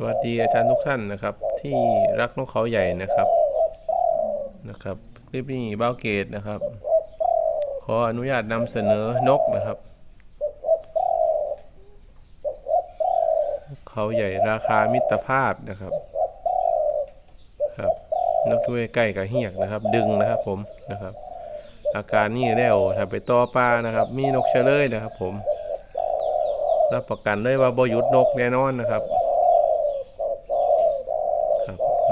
สวัสดีอาจารย์ทุกท่านนะครับ ที่รักนกเขาใหญ่นะครับนะครับคลิปนี้บ้าเกตนะครับ ขออนุญาตนำเสนอนกนะครับ เขาใหญ่ราคามิตรภาพนะครับครับนกด้วยใกล้กับเหียกนะครับ ดึงนะครับผมนะครับ อาการนี่แล้วถ้าไปต่อปลานะครับ มีนกเชลยนะครับ ผมรับประกันเลยว่าบหยุดนกแน่นอนนะครับ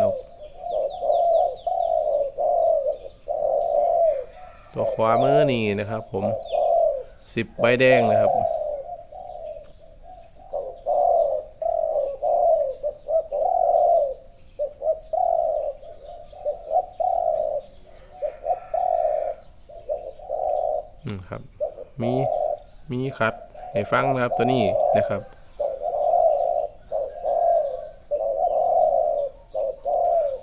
นก ตัวขวามือนี่นะครับ ผมสิบใบแดงนะครับอืมครับ มีมีคัดให้ฟังนะครับตัวนี้นะครับ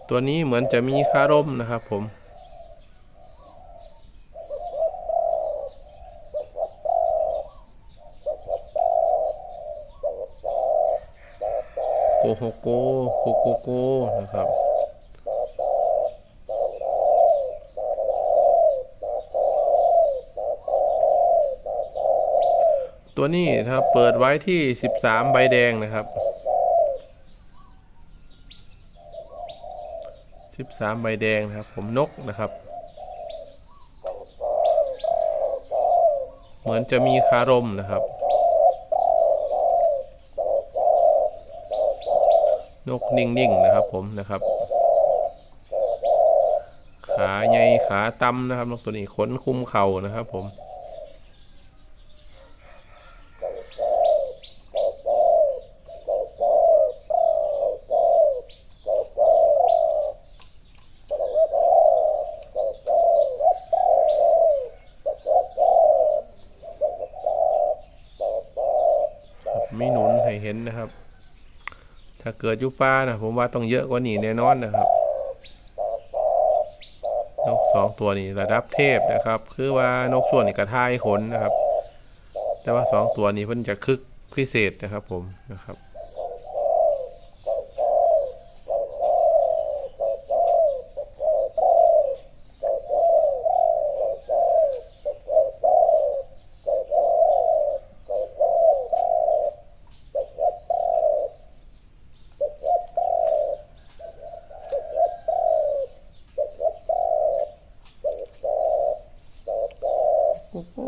ตัวนี้เหมือนจะมีคาร่มนะครับผม โกโฮโกโกโกโกนะครับ ตัวนี้นะครับเปิดไว้ที่ 13 ใบแดงนะครับ 13 ใบแดงนะครับ ผมนกนะครับ เหมือนจะมีคารมนะครับ นกนิ่งๆนะครับผมนะครับ ขาใหญ่ขาต่ำนะครับนกตัวนี้ขนคุมเข่านะครับผมครับมีหนุนให้เห็นนะครับ ถ้าเกิดยุป้านะผมว่าต้องเยอะกว่านี้แน่นอนนะครับ นกสองตัวนี้ระดับเทพนะครับ คือว่านกส่วนนี้กระทายขนนะครับ แต่ว่าสองตัวนี้เพิ่นจะคึกพิเศษนะครับผมนะครับ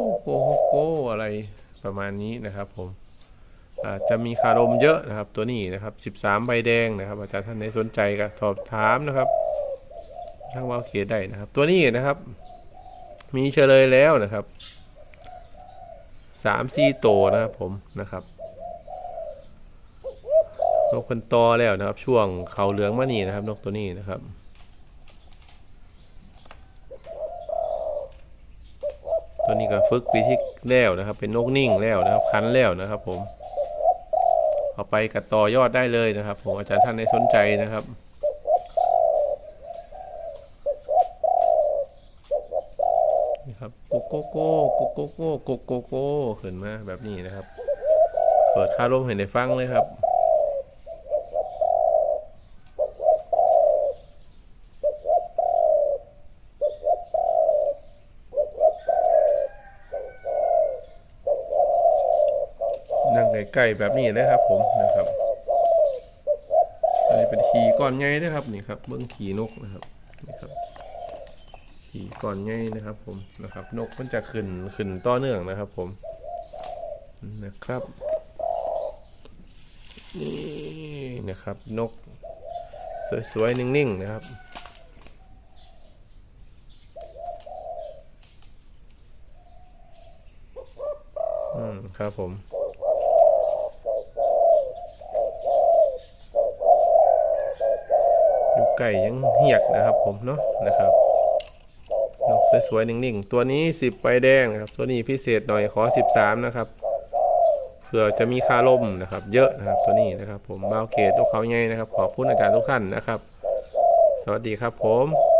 โกโก้โกโฮโกอะไรประมาณนี้นะครับผมอาจจะมีคารมเยอะนะครับตัวนี้นะครับ 13 ใบแดงนะครับ อาจารย์ท่านไหนสนใจก็สอบถามนะครับทางวาเขตได้นะครับ ตัวนี้นะครับ มีเฉลยแล้วนะครับสามซีโตนะครับผมนะครับนกเพันตอแล้วนะครับ ช่วงเขาเหลืองมานี่นะครับ นกตัวนี้นะครับ ตัวนี้ก็ฝึกปีที่แล้วนะครับ เป็นนกนิ่งแล้วนะครับคันแล้วนะครับ ผม เอาไปกัดต่อยอดได้เลยนะครับผมอาจารย์ท่านในสนใจนะครับนี่ครับโกโกโกโกโกโก้โกโกโก้ขึ้นมาแบบนี้นะครับ เปิดคาร่มเห็นได้ฟังเลยครับ ใกล้ๆแบบนี้เลยครับ ผมนะครับอันนี้เป็นขีก้อนใหญ่นะครับนี่ครับเบื้องขีนกนะครับนี่ครับขีก้อนใหญ่นะครับ ผมนะครับ นกมันจะขึ้นขึ้นต่อเนื่องนะครับ ผมนะครับนี่นะครับนกสวยๆนิ่งๆนะครับอืมครับผม อยู่ ไก่ยังเหียกนะครับผมเนาะนะครับนกสวยๆนิ่งๆ ตัวนี้สิบใบแดงครับ ตัวนี้พิเศษหน่อยขอสิบสามนะครับเผื่อจะมีค่าล่มนะครับ เยอะนะครับตัวนี้นะครับ ผมบาวเกตลูกเขาใหญ่นะครับ ขอบคุณอาจารย์ทุกท่านนะครับ สวัสดีครับผม